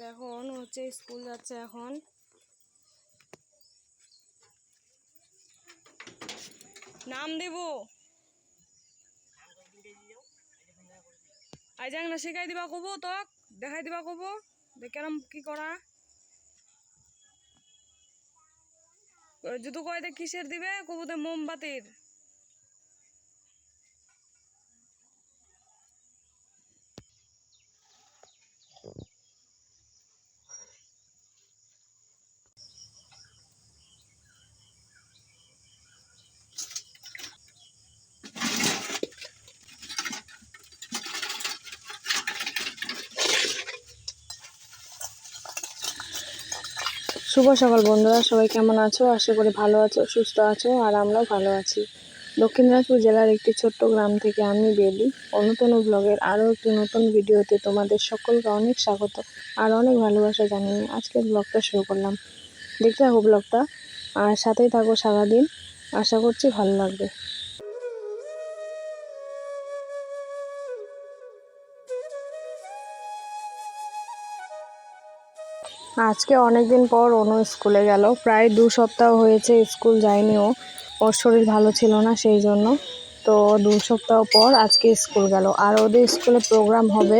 দেখো হচ্ছে স্কুল যাচ্ছে এখন। নাম দেব? আইজাং না শিখাই দিবা কব তক? দেখাই দিবা কব? কেরম কি করা? যদি কয় দে কিসের দিবে? কব দে মোমবাতির। শুভ সকাল বন্ধুরা, সবাই কেমন আছো? আশা করি ভালো আছো, সুস্থ আছো, আর আমরাও ভালো আছি। দক্ষিণ দিনাজপুর জেলার একটি ছোট্ট গ্রাম থেকে আমি বেলি অন্যতম ব্লগের আরও একটি নতুন ভিডিওতে তোমাদের সকলকে অনেক স্বাগত আর অনেক ভালোবাসা জানিয়ে আজকের ব্লগটা শুরু করলাম। দেখতে থাকো ব্লগটা, আর সাথেই থাকো সারাদিন। আশা করছি ভালো লাগবে। আজকে অনেক দিন পর অনু স্কুলে গেল। প্রায় দু সপ্তাহ হয়েছে স্কুল যায়নি ও ওর শরীর ভালো ছিল না সেই জন্য। তো দু সপ্তাহ পর আজকে স্কুল গেল। আর ওদের স্কুলে প্রোগ্রাম হবে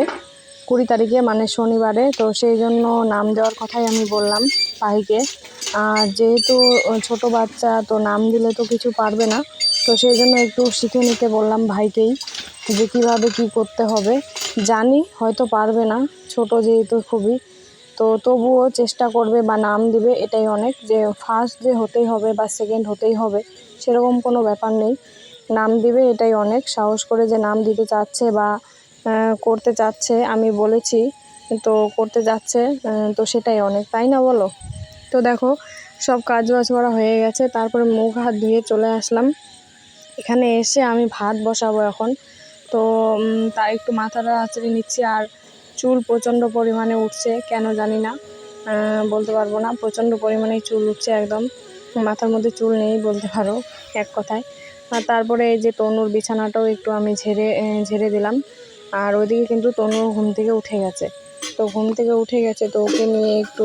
কুড়ি তারিখে মানে শনিবারে। তো সেই জন্য নাম দেওয়ার কথাই আমি বললাম ভাইকে আর যেহেতু ছোট বাচ্চা, তো নাম দিলে তো কিছু পারবে না। তো সেই জন্য একটু শিখে নিতে বললাম ভাইকেই যে কীভাবে কী করতে হবে। জানি হয়তো পারবে না, ছোট যেহেতু খুবই। তো তবুও চেষ্টা করবে বা নাম দিবে, এটাই অনেক। যে ফার্স্ট যে হতেই হবে বা সেকেন্ড হতেই হবে, সেরকম কোনো ব্যাপার নেই। নাম দিবে, এটাই অনেক। সাহস করে যে নাম দিতে চাচ্ছে বা করতে চাচ্ছে, আমি বলেছি, তো করতে যাচ্ছে তো সেটাই অনেক। তাই না বলো? তো দেখো, সব কাজ বাজ করা হয়ে গেছে। তারপরে মুখ হাত ধুয়ে চলে আসলাম। এখানে এসে আমি ভাত বসাবো এখন। তো তার একটু মাথাটা আঁচড়ে নিচ্ছি আর চুল প্রচণ্ড পরিমাণে উঠছে, কেন জানি না বলতে পারব না। প্রচণ্ড পরিমাণে চুল উঠছে একদম। মাথার মধ্যে চুল নেই বলতে পারো, এক কথায়। আর তারপরে এই যে তনুর বিছানাটাও একটু আমি ঝেড়ে ঝেড়ে দিলাম। আর ওইদিকে কিন্তু তনু ঘুম থেকে উঠে গেছে। তো ঘুম থেকে উঠে গেছে তো ওকে নিয়ে একটু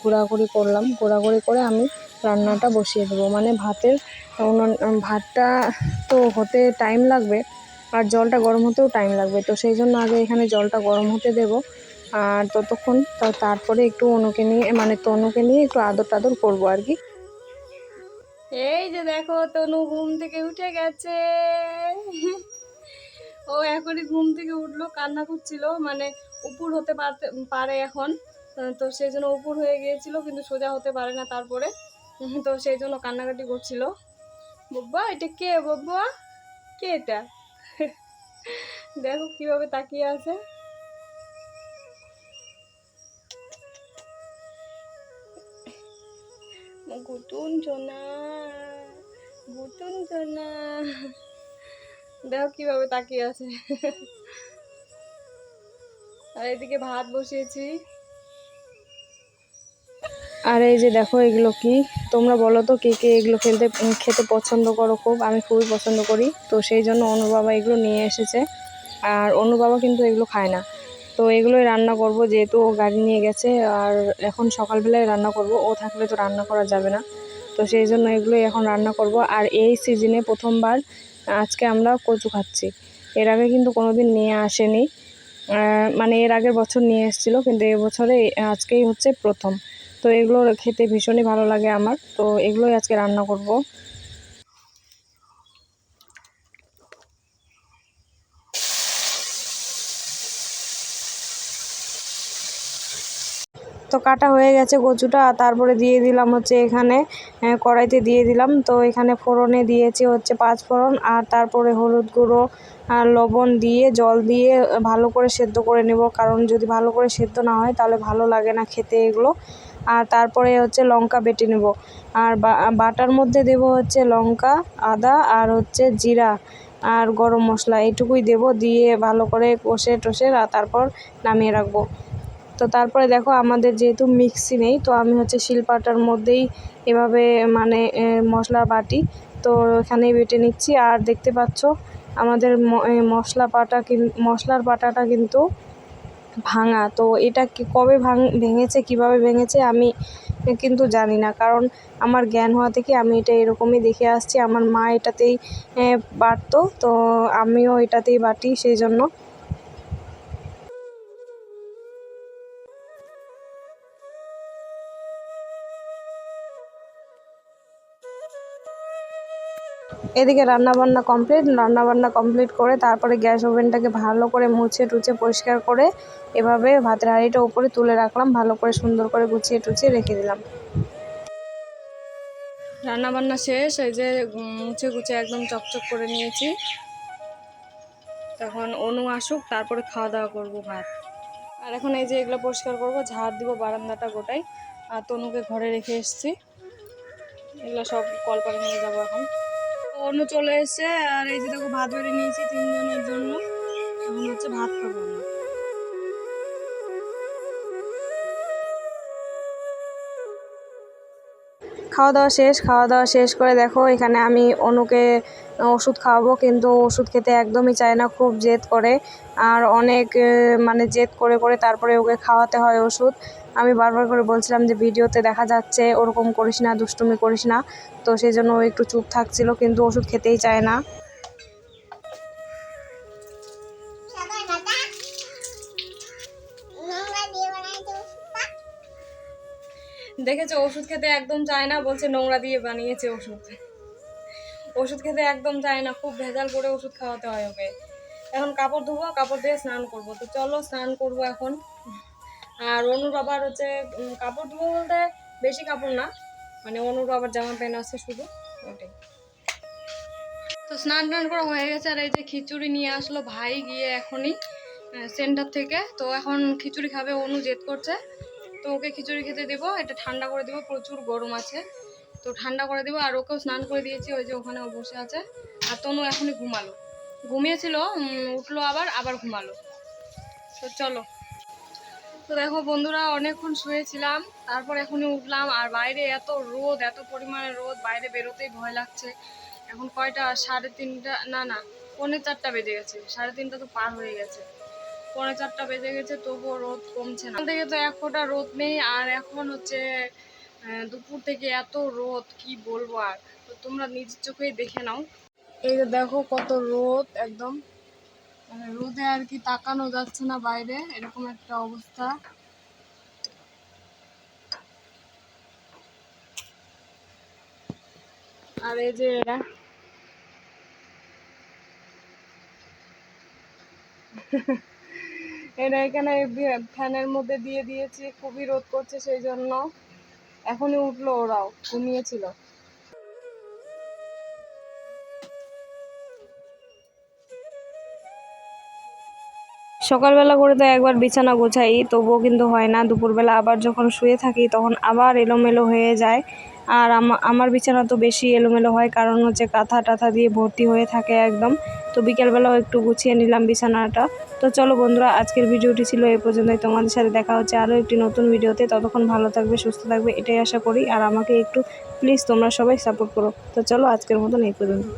ঘোরাঘুরি করলাম। ঘোরাঘুরি করে আমি রান্নাটা বসিয়ে দেবো। মানে ভাতের ভাতটা তো হতে টাইম লাগবে। আর জলটা গরম হতেও টাইম লাগবে। তো সেই জন্য আগে এখানে জলটা গরম হতে দেবো। আর ততক্ষণ তারপরে একটু অনুকে নিয়ে মানে তনুকে নিয়ে একটু আদর টাদর করব আর কি। এই যে দেখো, তনু ঘুম থেকে উঠে গেছে। ও এখনই ঘুম থেকে উঠল, কান্না করছিল মানে উপর হতে পারতে, পারে এখন। তো সেই জন্য উপর হয়ে গিয়েছিল, কিন্তু সোজা হতে পারে না তারপরে। তো সেই জন্য কান্নাকাটি করছিল। বাবা এটা কে বাবা কে এটা? দেখো কীভাবে তাকিয়ে আছে। গুতুন জোনা গুতুন জোনা। দেখো কীভাবে তাকিয়ে আছে। আর এদিকে ভাত বসিয়েছি। আর এই যে দেখো এগুলো কি? তোমরা বলো তো কে কে এগুলো খেলতে খেতে পছন্দ করো খুব? আমি খুবই পছন্দ করি। তো সেই জন্য অনু বাবা এগুলো নিয়ে এসেছে। আর অনু বাবা কিন্তু এগুলো খায় না। তো এগুলোই রান্না করব যেহেতু ও গাড়ি নিয়ে গেছে। আর এখন সকালবেলায় রান্না করব। ও থাকলে তো রান্না করা যাবে না। তো সেই জন্য এগুলোই এখন রান্না করব। আর এই সিজনে প্রথমবার আজকে আমরা কচু খাচ্ছি। এর আগে কিন্তু কোনোদিন নিয়ে আসেনি। মানে এর আগের বছর নিয়ে এসেছিল, কিন্তু এবছরে আজকেই হচ্ছে প্রথম। তো এগুলো খেতে ভীষণই ভালো লাগে আমার। তো এগুলোই আজকে রান্না করব। তো কাটা হয়ে গেছে কচুটা তারপরে দিয়ে দিলাম হচ্ছে এখানে কড়াইতে দিয়ে দিলাম। তো এখানে ফোড়নে দিয়েছি হচ্ছে পাঁচ ফোড়ন, আর তারপরে হলুদ গুঁড়ো আর লবণ দিয়ে, জল দিয়ে ভালো করে সেদ্ধ করে নেব। কারণ যদি ভালো করে সেদ্ধ না হয়, তাহলে ভালো লাগে না খেতে এগুলো। আর তারপরে হচ্ছে লঙ্কা বেটে নেব। আর বাটার মধ্যে দেব হচ্ছে লঙ্কা, আদা আর হচ্ছে জিরা আর গরম মশলা। এইটুকুই দেব দিয়ে ভালো করে কষে টষে আর তারপর নামিয়ে রাখব। তো তারপরে দেখো আমাদের যেহেতু মিক্সি নেই, তো আমি হচ্ছে শিলপাটার মধ্যেই এভাবে মানে মশলা বাটি তো এখানেই বেটে নিচ্ছি। আর দেখতে পাচ্ছ আমাদের মশলা পাটা মশলার পাটাটা কিন্তু ভাঙা। তো এটা কবে ভাঙ, ভেঙেছে, কীভাবে ভেঙেছে আমি কিন্তু জানি না। কারণ আমার জ্ঞান হওয়া থেকে আমি এটা এরকমই দেখে আসছি। আমার মা এটাতেই বাটতো। তো আমিও এটাতেই বাটি, সেই জন্য এদিকে রান্নাবান্না কমপ্লিট রান্নাবান্না কমপ্লিট করে তারপরে গ্যাস ওভেনটাকে ভালো করে মুছে টুছে পরিষ্কার করে এভাবে ভাতের হাঁড়িটা উপরে তুলে রাখলাম, ভালো করে সুন্দর করে গুছিয়ে টুছিয়ে রেখে দিলাম। রান্না বান্না শেষ, এই যে মুছে গুছে একদম চকচক করে নিয়েছি। তখন অনু আসুক, তারপরে খাওয়া দাওয়া করব, ভাত। আর এখন এই যে এগুলো পরিষ্কার করব, ঝাড় দিব বারান্দাটা গোটাই। আর তনুকে ঘরে রেখে এসেছি। এগুলো সব কলপারে নিয়ে যাব এখন। অনু চলে এসছে, আর এই যে দেখো ভাত বেড়ে নিয়েছি তিনজনের জন্য। এখন হচ্ছে ভাত খাব খাওয়া দাওয়া শেষ, খাওয়া দাওয়া শেষ করে দেখো, এখানে আমি অনুকে ওষুধ খাওয়াবো, কিন্তু ওষুধ খেতে একদমই চায় না, খুব জেদ করে। আর অনেক মানে জেদ করে করে তারপরে ওকে খাওয়াতে হয় ওষুধ। আমি বারবার করে বলছিলাম যে, ভিডিওতে দেখা যাচ্ছে, ওরকম করিস না, দুষ্টুমি করিস না। তো সেই জন্য ও একটু চুপ থাকছিল, কিন্তু ওষুধ খেতেই চায় না। দেখেছে, ওষুধ খেতে একদম চায় না, বলছে নোংরা দিয়ে বানিয়েছে ওষুধ। ওষুধ খেতে একদম চায় না, খুব ভেজাল করে ওষুধ খাওয়াতে হয় ওকে। এখন কাপড় ধুবো, কাপড় ধুয়ে স্নান করব। তো চলো স্নান করব এখন। আর অনুর বাবার হচ্ছে কাপড় ধুবো বলতে বেশি কাপড় না মানে অনুর বাবার জামা প্যান্ট আছে শুধু, ওটাই। তো স্নান টান করা হয়ে গেছে, আর এই যে খিচুড়ি নিয়ে আসলো ভাই গিয়ে এখনই সেন্টার থেকে। তো এখন খিচুড়ি খাবে অনু জেদ করছে। তো ওকে খিচুড়ি খেতে দেবো, এটা ঠান্ডা করে দেবো, প্রচুর গরম আছে। তো ঠান্ডা করে দেবো আর ওকেও স্নান করে দিয়েছি, ওই যে ওখানে ও বসে আছে। আর তনু এখনই ঘুমালো। ঘুমিয়েছিল উঠল আবার আবার ঘুমালো। তো চলো। তো দেখো বন্ধুরা, অনেকক্ষণ শুয়েছিলাম, তারপর এখনই উঠলাম, আর বাইরে এত রোদ, এত পরিমাণে রোদ, বাইরে বেরোতেই ভয় লাগছে। এখন কয়টা? সাড়ে তিনটা, না না, পৌনে চারটা বেজে গেছে। সাড়ে তিনটা তো পার হয়ে গেছে। পৌনে চারটা বেজে গেছে, তবুও রোদ কমছে না। থেকে তো এক ফোঁটা রোদ নেই, আর এখন হচ্ছে দুপুর থেকে এত রোদ, কি বলব আর? তো তোমরা নিজের চোখেই দেখে নাও। এই যে দেখো কত রোদ একদম। মানে রোদে আর কি তাকানো যাচ্ছে না বাইরে, এরকম একটা অবস্থা। আর এই যে এরা। এটা এখানে ফ্যানের মধ্যে দিয়ে দিয়েছি, খুবই রোদ করছে সেই জন্য। এখনই উঠল ওরাও, ঘুমিয়েছিল। সকালবেলা করে তো একবার বিছানা গোছাই, তবুও কিন্তু হয় না। দুপুরবেলা আবার যখন শুয়ে থাকি, তখন আবার এলোমেলো হয়ে যায়। আর আমা- আমার বিছানা তো বেশি এলোমেলো হয়, কারণ হচ্ছে কাঁথা টাথা দিয়ে ভর্তি হয়ে থাকে একদম। তো বিকেলবেলাও একটু গুছিয়ে নিলাম বিছানাটা। তো চলো বন্ধুরা, আজকের ভিডিওটি ছিল এই পর্যন্তই। তোমাদের সাথে দেখা হচ্ছে আরও একটি নতুন ভিডিওতে। ততক্ষণ ভালো থাকবে, সুস্থ থাকবে, এটাই আশা করি। আর আমাকে একটু প্লিজ তোমরা সবাই সাপোর্ট করো। তো চলো আজকের মতন এই পর্যন্ত।